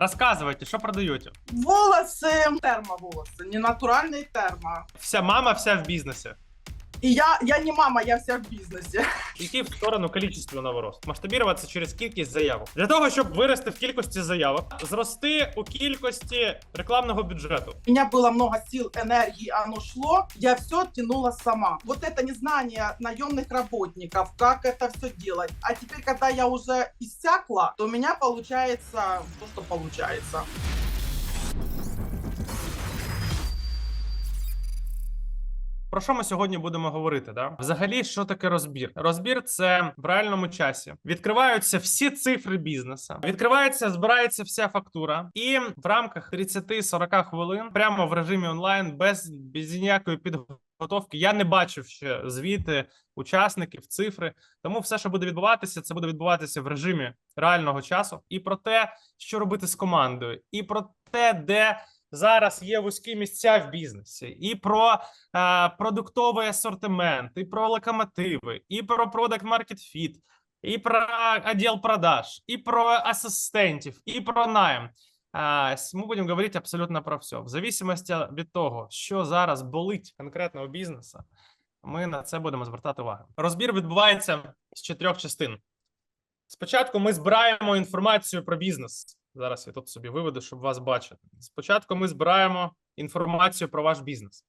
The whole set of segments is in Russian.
Рассказывайте, что продаете? Волосы, термоволосы, не натуральные термо. Вся мама, вся в бізнесі. И я, я не мама, я вся в бизнесе. Йти в сторону количественного росту. Масштабіруватися через кількість заявок. Для того, щоб вирости в кількості заявок, зрости у кількості рекламного бюджету. У меня было много сил, энергии, оно шло. Я все тянула сама. Вот это незнание наемных работников, как это все делать. А теперь, когда я уже иссякла, то у меня получается то, что получается. Про що ми сьогодні будемо говорити? Да? Взагалі, що таке розбір? Розбір це в реальному часі. Відкриваються всі цифри бізнесу, відкривається, збирається вся фактура, і в рамках 30-40 хвилин, прямо в режимі онлайн, без, без ніякої підготовки. Я не бачив ще звіти учасників, цифри. Тому все, що буде відбуватися, це буде відбуватися в режимі реального часу. І про те, що робити з командою, і про те, де зараз є вузькі місця в бізнесі, і про е, продуктовий асортимент, і про локомотиви, і про продакт маркет фіт, і про відділ продаж, і про асистентів, і про найм. А, Ми будемо говорити абсолютно про все. В зависимості від того, що зараз болить конкретно у бізнесу, ми на це будемо звертати увагу. Розбір відбувається з чотирьох частин. Спочатку ми збираємо інформацію про бізнес. Зараз я тут собі виведу, щоб вас бачити. Спочатку ми збираємо інформацію про ваш бізнес.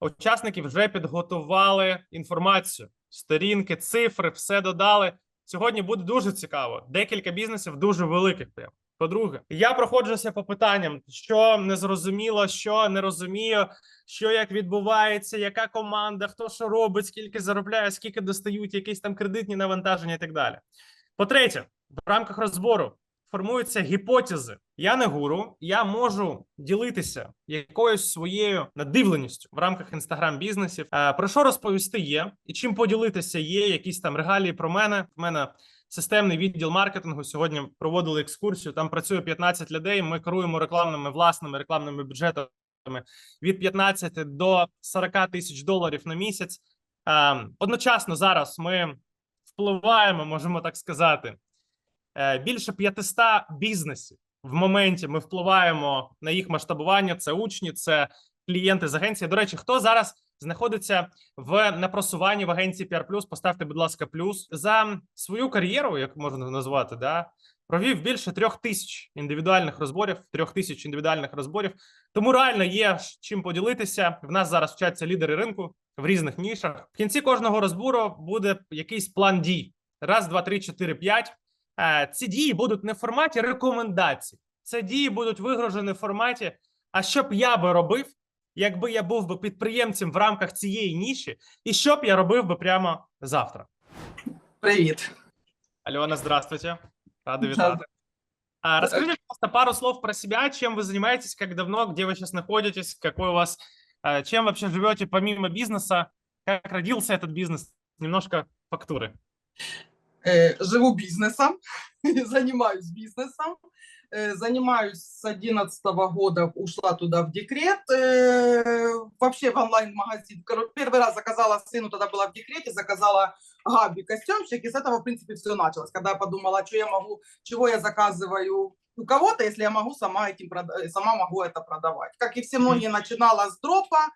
Учасники вже підготували інформацію, сторінки, цифри, все додали. Сьогодні буде дуже цікаво. Декілька бізнесів дуже великих. Прям. По-друге, я проходжуся по питанням, що не зрозуміло, що не розумію, що як відбувається, яка команда, хто що робить, скільки заробляє, скільки достають, якісь там кредитні навантаження і так далі. По-третє, в рамках розбору формуються гіпотези. Я не гуру, я можу ділитися якоюсь своєю надивленістю в рамках інстаграм-бізнесів. Е, Про що розповісти є, і чим поділитися є, якісь там регалії про мене. В мене системний відділ маркетингу. Сьогодні проводили екскурсію. Там працює 15 людей. Ми керуємо рекламними власними рекламними бюджетами від 15 до 40 тисяч доларів на місяць. Е, Одночасно зараз ми впливаємо, можемо так сказати, більше 500 бізнесів. В моменті ми впливаємо на їх масштабування. Це учні, це клієнти з агенції. До речі, хто зараз знаходиться в на просуванні в агенції PR+, поставте, будь ласка, плюс за свою кар'єру, як можна назвати, да провів більше трьох тисяч індивідуальних розборів, трьох тисяч індивідуальних розборів. Тому реально є чим поділитися. В нас зараз вчаться лідери ринку в різних нішах. В кінці кожного розбору буде якийсь план дій. Раз, два, три, чотири, п'ять. Е, Ці дії будуть не в форматі рекомендацій. Це дії будуть вигружені в форматі. А що б я би робив, якби я був би підприємцем в рамках цієї ніші, і що б я робив би прямо завтра? Привет. Альона, здравствуйте. Рада Да. витать. А, расскажите, пожалуйста, пару слов про себя, чем вы занимаетесь, как давно, где вы сейчас находитесь, какой у вас, а, чем вообще живете помимо бизнеса, как родился этот бизнес, немножко фактуры. Э, живу бизнесом, занимаюсь бизнесом. Э, Занимаюсь с 11 года, ушла туда в декрет. Э, Вообще в онлайн-магазин. Первый раз заказала сыну, тогда была в декрете, заказала Габи костюмчик. И с этого, в принципе, все началось. Когда я подумала, что я могу, чего я заказываю у кого-то, если я могу сама, этим, сама могу это продавать. Как и все многие, начинала с дропа.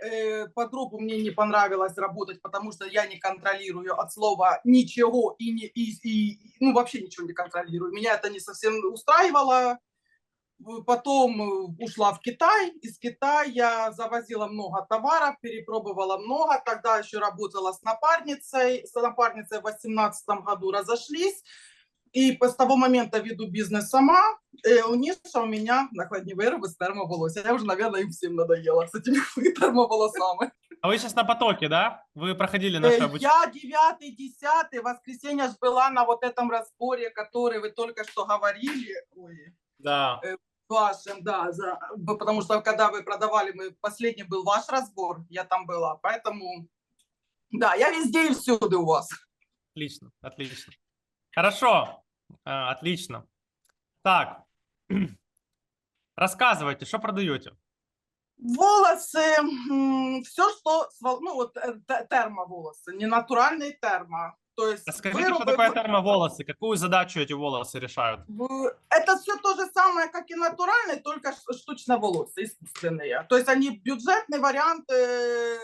Э, По дропу мне не понравилось работать, потому что я не контролирую от слова ничего и, не, и, и ну, вообще ничего не контролирую. Меня это не совсем устраивало. В- Потом э, ушла в Китай. Из Китая завозила много товаров, перепробовала много. Тогда еще работала с напарницей. С напарницей в 2018 году разошлись. И с того момента веду бизнес сама. Э, у Ниша у меня накладні вироби з термоволосся. Я уже, наверное, им всем надоела с этими термоволосами. А вы сейчас на потоке, да? Вы проходили наше Э, обучение? Я 9 10 воскресенье была на вот этом разборе, который вы только что говорили. Ой, Да. вашем, да, за, потому что когда вы продавали, мы, последний был ваш разбор, я там была, поэтому, да, я везде и всюду у вас. Отлично, отлично. Хорошо, а, отлично. Так, рассказывайте, что продаете? Волосы, все, что, ну вот э, те- термоволосы, не натуральные термо, То есть А Скажите, что такое термоволосы? Какую задачу эти волосы решают? Это все то же самое, как и натуральные, только ш- штучно волосы, искусственные. То есть они бюджетный вариант, э,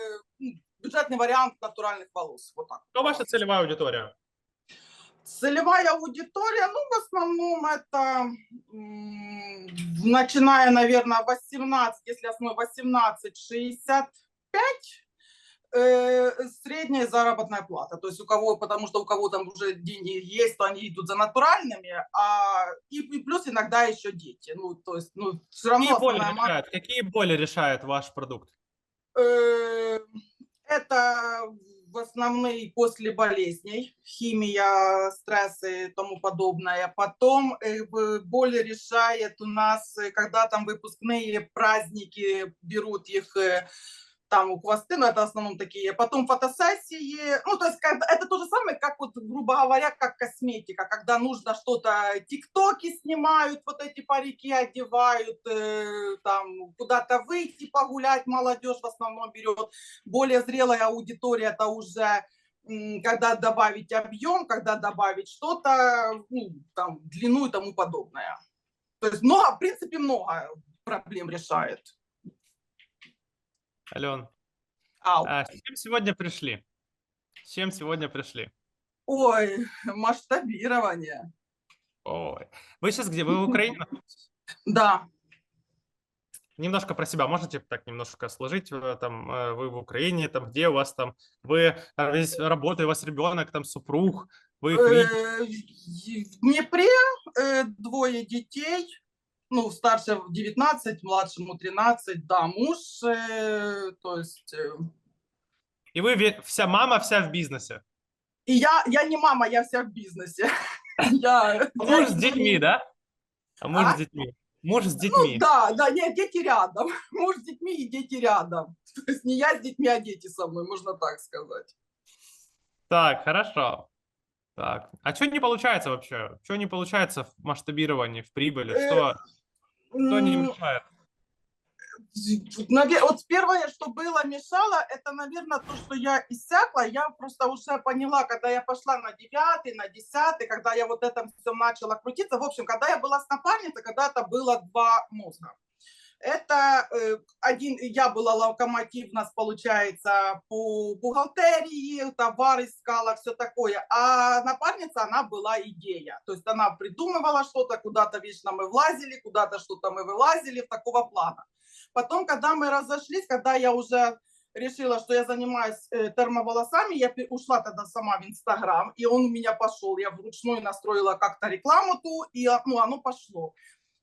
бюджетный вариант натуральных волос. Вот так. Кто ваша целевая аудитория? Целевая аудитория, ну, в основном это, начиная, наверное, 18, если основной 18-65, э, средняя заработная плата. То есть у кого, потому что у кого там уже деньги есть, то они идут за натуральными, а и, и плюс иногда еще дети. Ну, то есть, ну, все равно Какие боли масса- решает? Какие боли решает ваш продукт? Э, Это в основные после болезней, химия, стрессы и тому подобное. Потом э, боль решает у нас, э, когда там выпускные праздники, берут их э, там у хвосты, но это в основном такие. Потом фотосессии, ну, то есть когда- это то же самое, как вот, грубо говоря, как косметика, когда нужно что-то, тиктоки снимают, вот эти парики одевают, э, там, куда-то выйти погулять, молодежь в основном берет. Более зрелая аудитория, это уже когда добавить объем, когда добавить что-то, ну, там, длину и тому подобное. То есть много, в принципе, много проблем решает. Ален, Ау. а с чем сегодня пришли? С чем сегодня пришли? Ой, масштабирование. Ой. Вы сейчас где? Вы в Украине? находитесь? Да, Немножко про себя можете так немножко сложить? э, Там э, вы в Украине, там где у вас там, вы э, здесь работаете, у вас ребенок, там супруг, вы? Э, в Днепре э, двое детей, ну, старше в 19, младшему 13, да, муж, э, то есть... э, И вы вся мама, вся в бизнесе. И я, я не мама, я вся в бизнесе. Я, А я Муж с детьми, да? А муж А? с детьми. Муж с Ну детьми. да, да, нет, дети рядом. Муж с детьми и дети рядом. То есть не я с детьми, а дети со мной, можно так сказать. Так, хорошо. Так, а что не получается вообще? Что не получается в масштабировании, в прибыли? Э, Что, что не мешает? Вот первое, что было мешало, это, наверное, то, что я иссякла. Я просто уже поняла, когда я пошла на девятый, на десятый, когда я вот это все начала крутиться. В общем, когда я была с напарницей, когда-то было два мозга. Это э, один, я была локомотив, у нас получается по бухгалтерии, товар искала, все такое. А напарница, она была идея. То есть она придумывала что-то, куда-то вечно мы влазили, куда-то что-то мы вылазили, в такого плана. Потом, когда мы разошлись, когда я уже решила, что я занимаюсь э, термоволосами, я ушла тогда сама в Инстаграм, и он у меня пошел. Я вручную настроила как-то рекламу ту, и а, ну, оно пошло.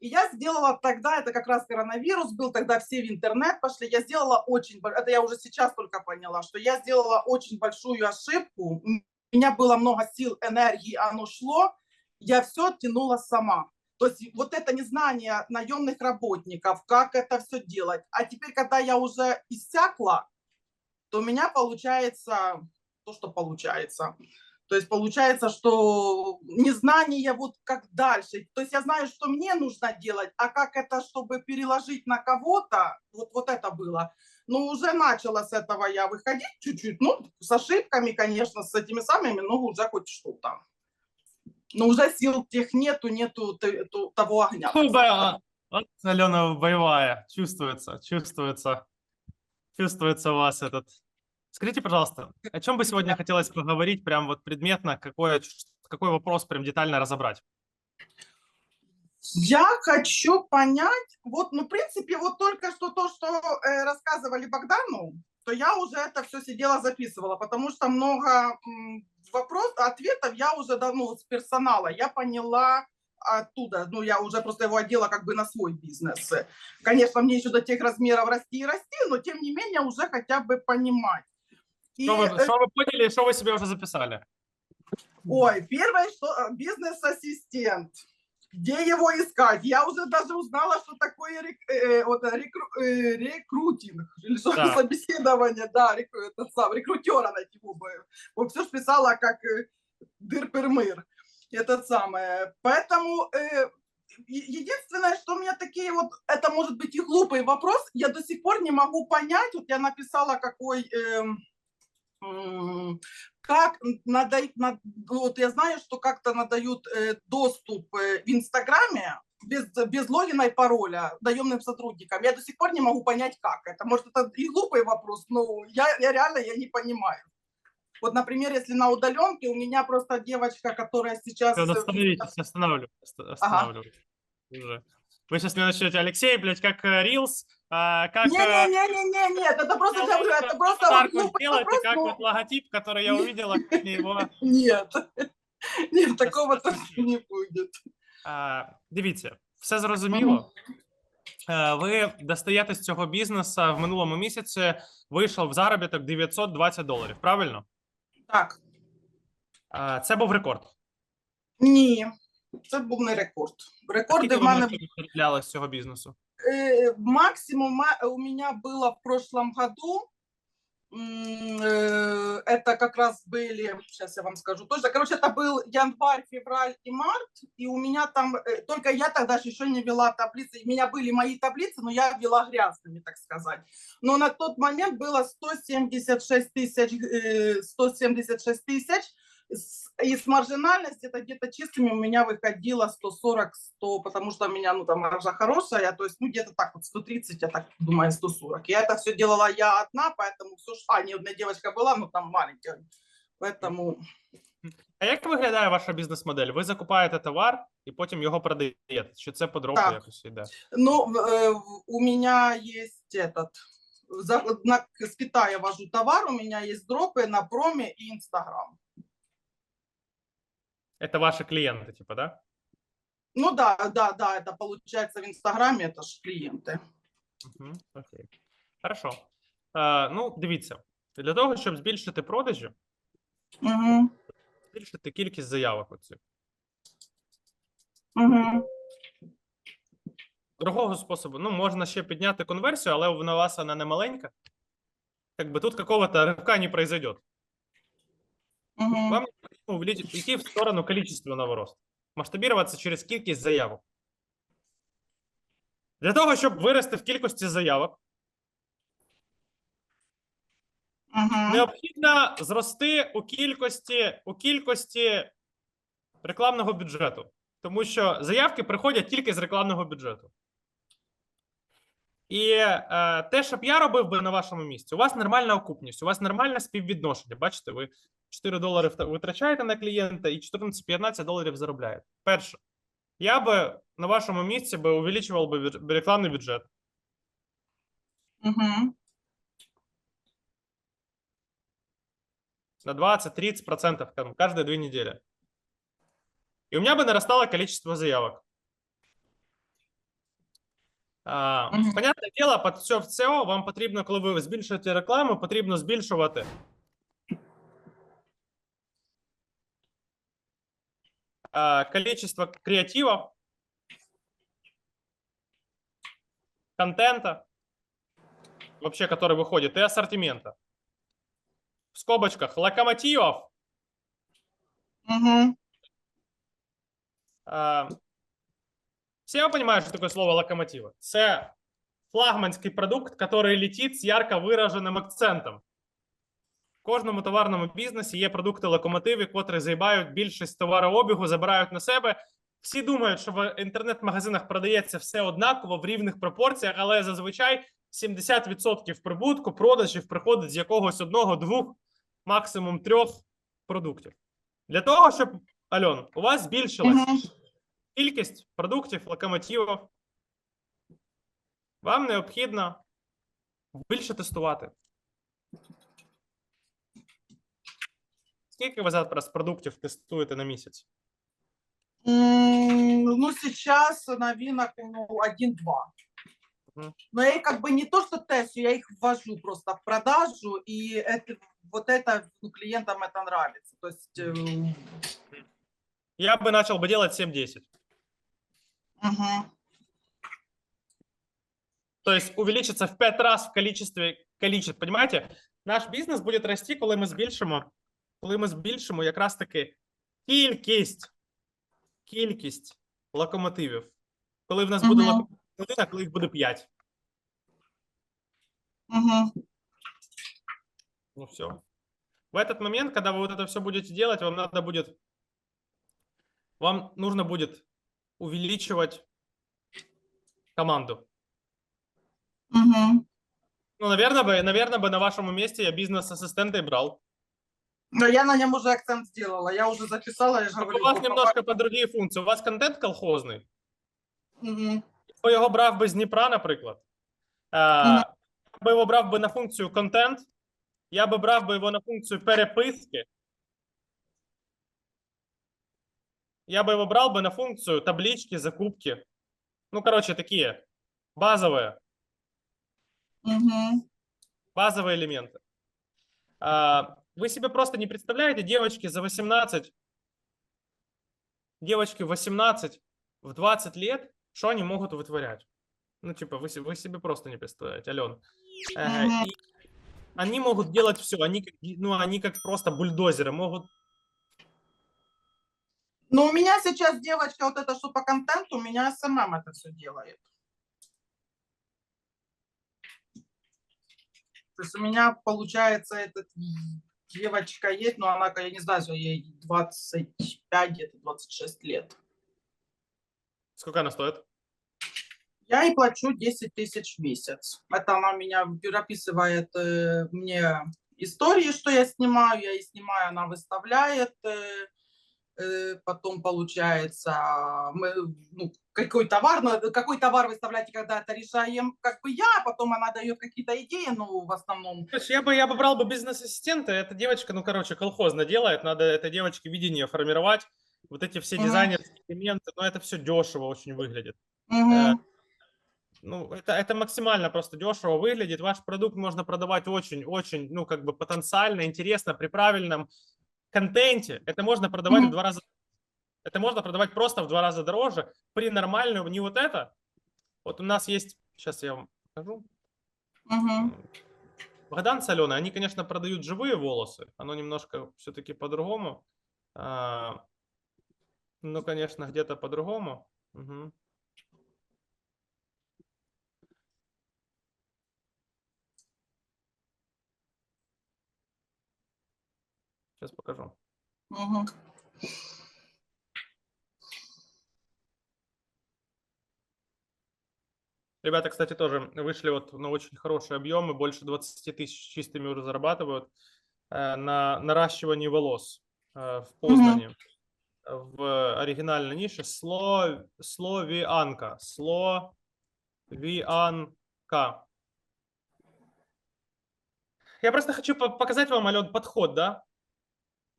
И я сделала тогда, это как раз коронавирус был, тогда все в интернет пошли, я сделала очень, это я уже сейчас только поняла, что я сделала очень большую ошибку, у меня было много сил, энергии, оно шло, я все тянула сама. То есть вот это незнание наемных работников, как это все делать. А теперь, когда я уже иссякла, то у меня получается то, что получается. То есть получается, что незнание вот как дальше. То есть я знаю, что мне нужно делать, а как это, чтобы переложить на кого-то, вот, вот это было. Но уже начала с этого я выходить чуть-чуть, ну, с ошибками, конечно, с этими самыми, но уже хоть что-то. Но уже сил тех нету, нету того огня. Бо- Вот Алена боевая, чувствуется, чувствуется, чувствуется у вас этот. Скажите, пожалуйста, о чем бы сегодня хотелось поговорить, прям вот предметно, какой, какой вопрос прям детально разобрать? Я хочу понять, вот, ну, в принципе, вот только что то, что э, рассказывали Богдану, то я уже это все сидела, записывала, потому что много м, вопрос, ответов я уже давно с персонала, я поняла оттуда, ну, я уже просто его одела как бы на свой бизнес. Конечно, мне еще до тех размеров расти и расти, но тем не менее уже хотя бы понимать. И, Что вы, э, что вы поняли, что вы себе уже записали? Ой, первое, что э, бизнес-ассистент. Где его искать? Я уже даже узнала, что такое рек- э, вот, рекру- э, рекрутинг, или что Да. собеседование, да, рек- этот сам, рекрутера найти бы. Вот все ж писала как э, дыр-пер-мыр, этот самое. Поэтому э, единственное, что у меня такие вот, это может быть и глупый вопрос, я до сих пор не могу понять, вот я написала какой... м, как надо, на- вот я знаю, что как-то надают э, доступ э, в Инстаграме без, без логина и пароля наемным сотрудникам. Я до сих пор не могу понять, как это. Может, это и глупый вопрос, но я, я реально я не понимаю. Вот, например, если на удаленке у меня просто девочка, которая сейчас... Всё, э, остановитесь, останавливаю, оста- останавливаю. Уже. Вы сейчас мне начнете, Алексей, блядь, как Reels, а, как... э, Не-не-не-не, нет, это просто, Алло, это как просто вот аватарку глупый сделать, и вопрос, как но вот логотип, который я увидела, как мне его... нет. Нет, такого точно не будет. А, дивіться, все зрозуміло. Е, Ви достаєте з цього бізнесу в минулому місяці вийшов в заробіток 920 доларів, правильно? Так, А, Це був рекорд. ні, це був не рекорд. Рекорди Скільки в ви мене можете заробляли з цього бізнесу? Э, максимум ма- у меня было в прошлом году. э, Это как раз были, сейчас я вам скажу точно. Короче, это был январь, февраль и март. И у меня там, э, только я тогда еще не вела таблицы. У меня были мои таблицы, но я вела грязными, так сказать. Но на тот момент было 176 тысяч, э, 176 тысяч. С- И с маржинальности это где-то чистыми у меня выходило 140-100, потому что у меня, ну, там маржа хорошая, то есть, ну, где-то так вот 130, я так думаю, 140. Я это все делала я одна, поэтому все, а, не, одна девочка была, ну, там маленькая, поэтому, А як виглядає ваша бізнес-модель? Ви закупаєте товар і потім його продаєте? Чи це по дропу Так. якось йде? ну, в- э, в- у меня есть этот, за- на, с Китая вожу товар, у меня есть дропы на проме и Инстаграм. Це ваші клієнти, типу, да? Ну, да, да, да, это получается в Инстаграме, это ж клиенты. Угу, окей. Хорошо. Е, ну, дивіться, для того, щоб збільшити продажі, Угу, збільшити кількість заявок оцих. угу. Другого способу, ну, можна ще підняти конверсію, але у вас вона не маленька. Как бы тут какого-то рывка не произойдет. Угу. Вам необходимо увеличить- идти в сторону количественного роста. Масштабироваться через кількість заявок. Для того, щоб вирости в кількості заявок, Угу. необхідно зрости у кількості, у кількості рекламного бюджету. Тому що заявки приходять тільки з рекламного бюджету. І е, те, що б я робив би на вашому місці, у вас нормальна окупність, у вас нормальне співвідношення. Бачите, ви 4 долари вта- витрачаєте на клієнта і 14-15 доларів заробляєте. Перше, я би на вашому місці би увеличував би бюдж- рекламний бюджет. Угу. на 20-30% там, каждые две недели. И у меня бы нарастало количество заявок. А, Мгм. Понятне діло, під все в SEO вам потрібно, коли ви збільшуєте рекламу, потрібно збільшувати а, количество креативов, контента, вообще, который выходит, и ассортимента. В скобочках локомотивов, Угу. А, Все понимают, что такое слово локомотива? Це флагманський продукт, який летить з ярко вираженим акцентом. В кожному товарному бізнесі є продукти локомотиви, котрі заїбають більшість товарообігу, забирають на себе. Всі думають, що в інтернет-магазинах продається все однаково в рівних пропорціях, але зазвичай 70% прибутку продажів приходить з якогось одного, двох, максимум трьох продуктів. Для того, щоб Альон, у вас збільшилась. кількість продуктів, локомотивів. Вам необхідно більше тестувати. Скільки ви зараз продуктів тестуєте на місяць? М, Ну, сейчас новинок ну, один-два. Мгм. Но я их как бы не то, что тестю, я их ввожу просто в продажу, и это, вот это ну, клиентам это нравится. То есть, э, Я би почав би делать 7-10. мгм. То есть увеличиться в 5 раз в количестве, количеств. Понимаете? Наш бізнес буде рости, коли ми збільшимо, коли ми збільшимо якраз таки кількість, кількість локомотивів. Коли в нас буде Мгм. локомотив, один, а коли їх буде 5. Мгм. Ну все. В этот момент, когда вы вот это все будете делать, вам надо будет, вам нужно будет увеличивать команду. Мгм. Ну, наверное, бы, наверное, бы на вашем месте я бизнес-ассистента и брал. Но я на нем уже акцент сделала. Я уже записала, я же Только говорю. у вас папа- немножко по другій функції. У вас контент колхозний. Мгм. Бо його брав би з Дніпра, наприклад. Е, Мгм. Я би його брав би на функцію контент, я би брав би його на функцію переписки. Я бы его брал бы на функцию таблички, закупки. Ну, короче, такие базовые, Мгм. базовые элементы. А, Вы себе просто не представляете, девочки за 18, девочки в 18, в 20 лет, что они могут вытворять? Ну, типа, вы, вы себе просто не представляете, Ален. Э, Мгм. и они могут делать все, они, ну, они как просто бульдозеры, могут Ну, у меня сейчас девочка, вот это, что по контенту, у меня СММ это все делает. То есть у меня, получается, этот девочка есть, но она, я не знаю, что ей 25, где-то 26 лет. Сколько она стоит? Я ей плачу 10 тысяч в месяц. Это она меня переписывает э, мне истории, что я снимаю, я ей снимаю, она выставляет. Э, потом получается, мы, ну, какой товар, какой товар выставлять, когда это решаем, как бы я, а потом она дает какие-то идеи, ну, в основном. Я бы, я бы брал бы бизнес-ассистента. Эта девочка, ну, короче, колхозно делает. Надо этой девочке видение формировать. Вот эти все Мгм. дизайнерские элементы. Но это все дешево очень выглядит. Мгм. Ну, это, это максимально просто дешево выглядит. Ваш продукт можно продавать очень-очень, ну, как бы потенциально, интересно, при правильном контенте. Это можно продавать в Мгм. два раза. Это можно продавать просто в два раза дороже при нормальном, не вот это. Вот у нас есть, сейчас я вам покажу. Мгм. Богдан с Аленой, они, конечно, продают живые волосы. Оно немножко все-таки по-другому. А, Ну, конечно, где-то по-другому. Мгм. Сейчас покажу. Мгм. Ребята, кстати, тоже вышли вот на очень хорошие объемы, больше 20 тысяч чистыми уже зарабатывают э, на наращивании волос э, в Познане. В оригинальной нише сло, словианка. Словианка. Я просто хочу по- показать вам, Ален, подход, да?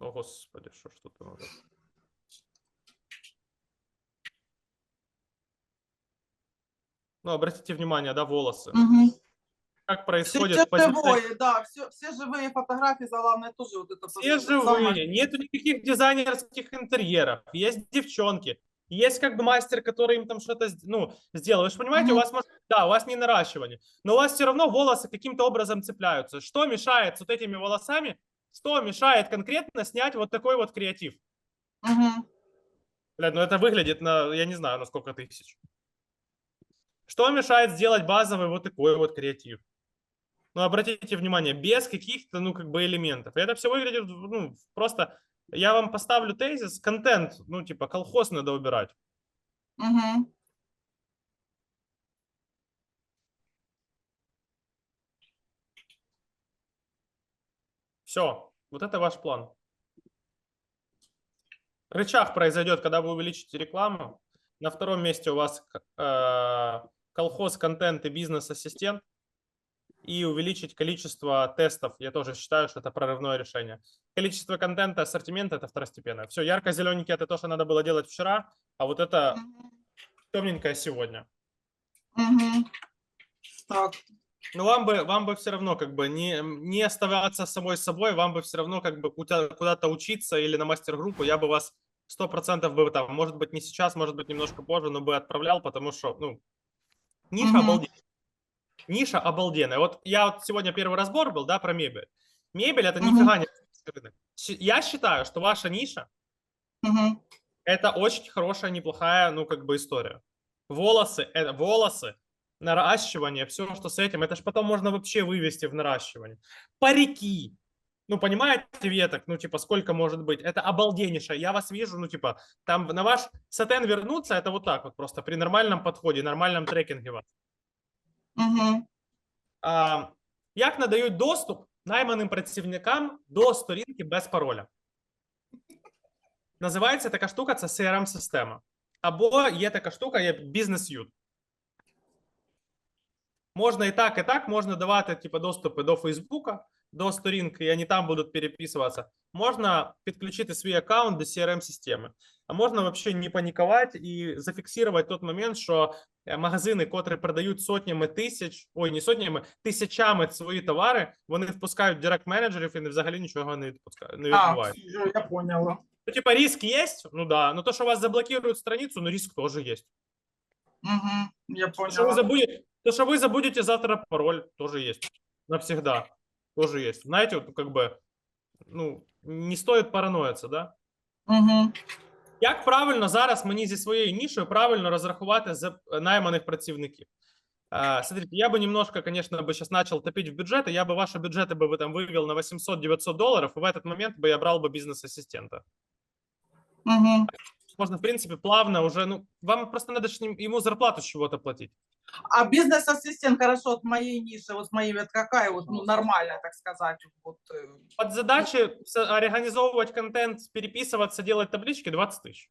О, господи, что ж тут надо? Ну, обратите внимание, да, волосы. Мгм. Как Все происходит позиционирование. живое, да, все, все живые фотографии, главное тоже вот это. Все тоже самое. живые, нету никаких дизайнерских интерьеров, есть девчонки, есть как бы мастер, который им там что-то ну, сделал. Вы же понимаете, у Мгм. вас, да, у вас не наращивание, но у вас все равно волосы каким-то образом цепляются. Что мешает с вот этими волосами, что мешает конкретно снять вот такой вот креатив? Мгм. Блядь, ну это выглядит на, я не знаю, на сколько тысяч. Что мешает сделать базовый вот такой вот креатив? Ну, обратите внимание, без каких-то, ну, как бы элементов. И это все выглядит, ну, просто... Я вам поставлю тезис, контент, ну, типа, колхоз надо убирать. Мгм. Все, вот это ваш план. Рычаг произойдет, когда вы увеличите рекламу. На втором месте у вас э, колхоз, контент и бизнес-ассистент. И увеличить количество тестов. Я тоже считаю, что это прорывное решение. Количество контента, ассортимента – это второстепенно. Все, ярко-зелененький – это то, что надо было делать вчера, а вот это темненькое сегодня. Мгм. Так. Ну, вам бы, вам бы все равно как бы не, не оставаться самой собой, вам бы все равно как бы куда- куда-то учиться или на мастер-группу, я бы вас сто процентов бы там, может быть, не сейчас, может быть, немножко позже, но бы отправлял, потому что, ну, ниша Мгм. обалденная. Ниша обалденная. Вот я вот сегодня первый разбор был, да, про мебель. Мебель это Мгм. нифига не рынок. Я считаю, что ваша ниша Мгм. это очень хорошая, неплохая, ну, как бы история. Волосы, это волосы, наращивание, все, что с этим, это же потом можно вообще вывести в наращивание. Парики, Ну, понимаете, веток, ну, типа, сколько может быть? Это обалденнейшее. Я вас вижу, ну, типа, там на ваш сатен вернуться, это вот так вот просто при нормальном подходе, нормальном трекінгі вас. Мгм. А, як надають доступ найманим працівникам до сторінки без пароля? Називається така штука, це CRM-система. Або є така штука, є бізнес-ют. Можна і так, і так, можна давати типу, доступи до Фейсбука, до сторінки, і вони там будуть переписуватися. Можна підключити свій аккаунт до CRM-системи. А можна взагалі не панікувати і зафіксувати той момент, що е, магазини, котрі продають сотнями тисяч, ой, не сотнями, тисячами свої товари, вони впускають директ менеджерів і взагалі нічого не відпускають. Не А, відбувають. всё, я поняла. Ну, типа, риск есть? Ну да. Но то, что вас заблокируют страницу, ну риск тоже есть. Мгм. Я То, что вы поняла. забудете, то, что вы забудете завтра пароль, тоже есть. Навсегда. Тоже есть. Знаете, вот как бы, ну, не стоит параноїться, да? Мгм. Як правильно зараз мені зі своєю нішою правильно розрахувати за найманих працівників? А, Смотрите, я бы немножко, конечно, бы сейчас начал топить в бюджеты, я бы ваши бюджеты бы вы там вывел на 800-900 долларов, и в этот момент бы я брал бы бизнес-ассистента. Мгм. Можно, в принципе, плавно уже, ну, вам просто надо ж ним- ему зарплату с чего-то платить. А бизнес-ассистент, хорошо, от моей ниши, вот моей, вот какая вот, ну, нормальная, так сказать, вот. э, Под задачи организовывать контент, переписываться, делать таблички 20 тысяч.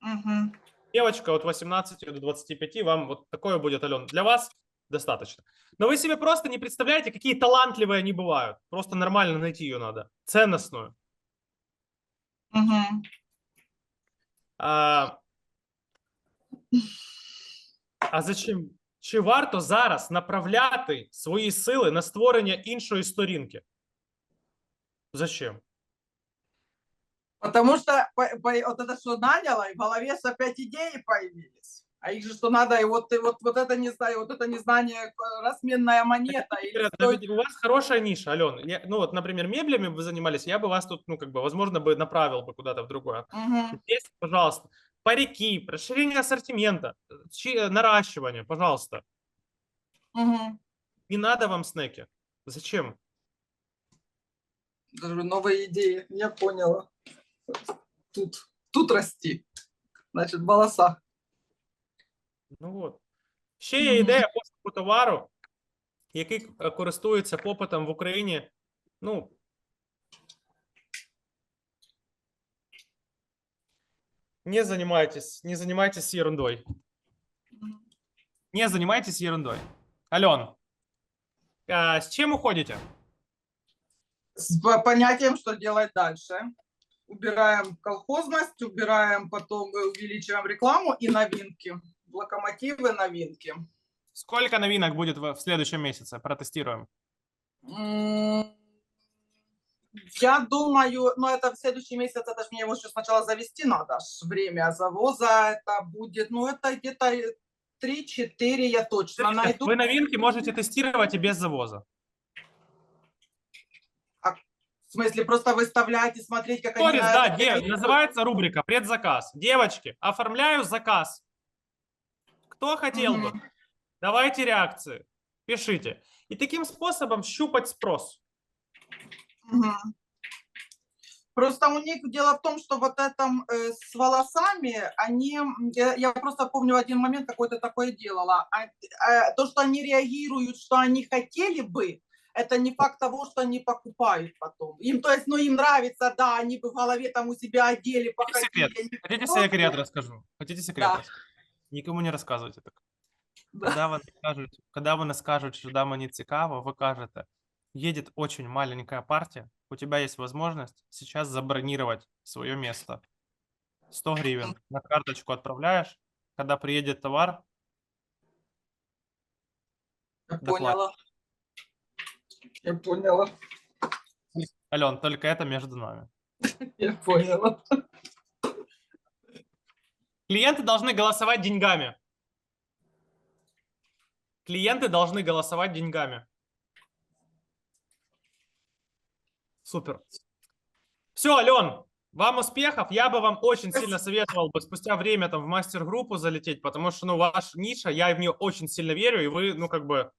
мгм. Девочка от 18 до 25, вам вот такое будет, Ален, для вас достаточно. Но вы себе просто не представляете, какие талантливые они бывают. Просто нормально найти ее надо. Ценностную. Мгм. А, а зачем? Чи варто зараз направляти свої сили на створення іншої сторінки? Зачем? Потому что по- по- вот это что наняла, и в голове ж опять идеи появились. А их же что надо, и вот, и вот, вот это не знаю, вот это незнание, э, разменная монета. или Ребят, да стоит- ведь у вас хорошая ниша, Алена. Я- ну вот, например, меблями вы занимались, я бы вас тут, ну как бы, возможно, бы направил бы куда-то в другое. Мгм. Здесь, пожалуйста, парики, расширение ассортимента, э, чи- э, наращивание, пожалуйста. Мгм. Не надо вам снеки. Зачем? Даже новые идеи, я поняла. Тут, тут расти. Значит, в волосах. Ну от. Ще є Мгм. ідея пошуку товару, який е, користується попитом в Україні. Ну. Не занимайтесь, не занимайтесь ерундой. Не занимайтесь ерундой. Ален, а, с чем уходите? С по- понятием, что делать дальше. Убираем колхозность, убираем потом, э, увеличиваем рекламу и новинки. Локомотивы, новинки. Сколько новинок будет в, в следующем месяце? Протестируем. М, Я думаю, ну это в следующий месяц, это ж мне его еще сначала завести надо, время завоза, это будет, ну это где-то 3-4 я точно найду. Вы новинки можете тестировать и без завоза. В смысле, просто выставлять и смотреть, как они Сторис, на да, это де- реагируют. называется рубрика «Предзаказ». Девочки, оформляю заказ. Кто хотел бы? Мгм. Давайте реакции, пишите. И таким способом щупать спрос. Просто у них дело в том, что вот этом э, с волосами, они, я, я просто помню один момент какой-то такое делала. А, э, то, что они реагируют, что они хотели бы, это не факт того, что они покупают потом. Им, то есть, ну, им нравится, да, они бы в голове там у себя одели, походили. секрет? они Хотите просто- секрет расскажу? Хотите секрет? Да. расскажу? Никому не рассказывайте так. Да. Когда вони скажуть, когда вони скажуть, що да, мені цікаво, ви кажете, едет очень маленькая партия, у тебя есть возможность сейчас забронировать свое место. 100 гривен на карточку отправляешь, когда приедет товар, Я поняла. Я поняла. Ален, только это между нами. Я поняла. Клиенты должны голосовать деньгами. Клиенты должны голосовать деньгами. Супер. Все, Ален, вам успехов. Я бы вам очень сильно советовал бы спустя время там в мастер-группу залететь, потому что, ну, ваша ниша, я в нее очень сильно верю, и вы, ну, как бы,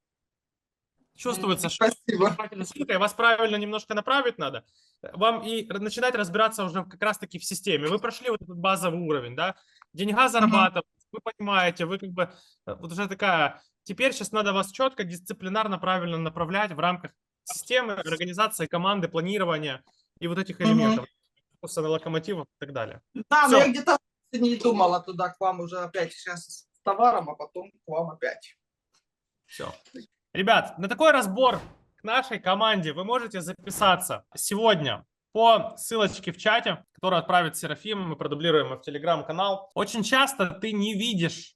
чувствуется, что Спасибо. предприниматель ссылка, и вас правильно немножко направить надо. Вам и начинать разбираться уже как раз-таки в системе. Вы прошли вот этот базовый уровень, да, деньга зарабатывать, вы понимаете, вы как бы э, вот уже такая. Теперь сейчас надо вас четко, дисциплинарно, правильно направлять в рамках системы, организации, команды, планирования и вот этих элементов, курса на локомотивах и так далее. Да, но Всё. я где-то не думала туда к вам уже опять сейчас с товаром, а потом к вам опять. Все. Ребят, на такой разбор к нашей команде вы можете записаться сегодня по ссылочке в чате, которую отправит Серафим, мы продублируем в телеграм-канал. Очень часто ты не видишь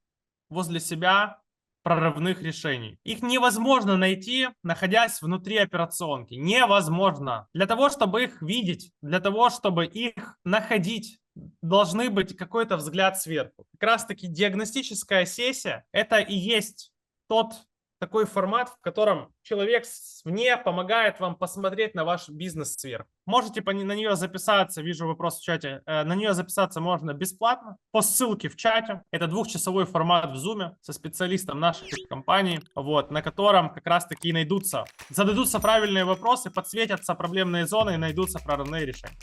возле себя прорывных решений. Их невозможно найти, находясь внутри операционки. Невозможно. Для того, чтобы их видеть, для того, чтобы их находить, должны быть какой-то взгляд сверху. Как раз-таки диагностическая сессия – это и есть тот такой формат, в котором человек вне помогает вам посмотреть на ваш бизнес сверху. Можете на нее записаться, вижу вопрос в чате, э, на нее записаться можно бесплатно по ссылке в чате. Это двухчасовой формат в Zoom со специалистом нашей компании, вот, на котором как раз-таки и найдутся, зададутся правильные вопросы, подсветятся проблемные зоны и найдутся прорывные решения.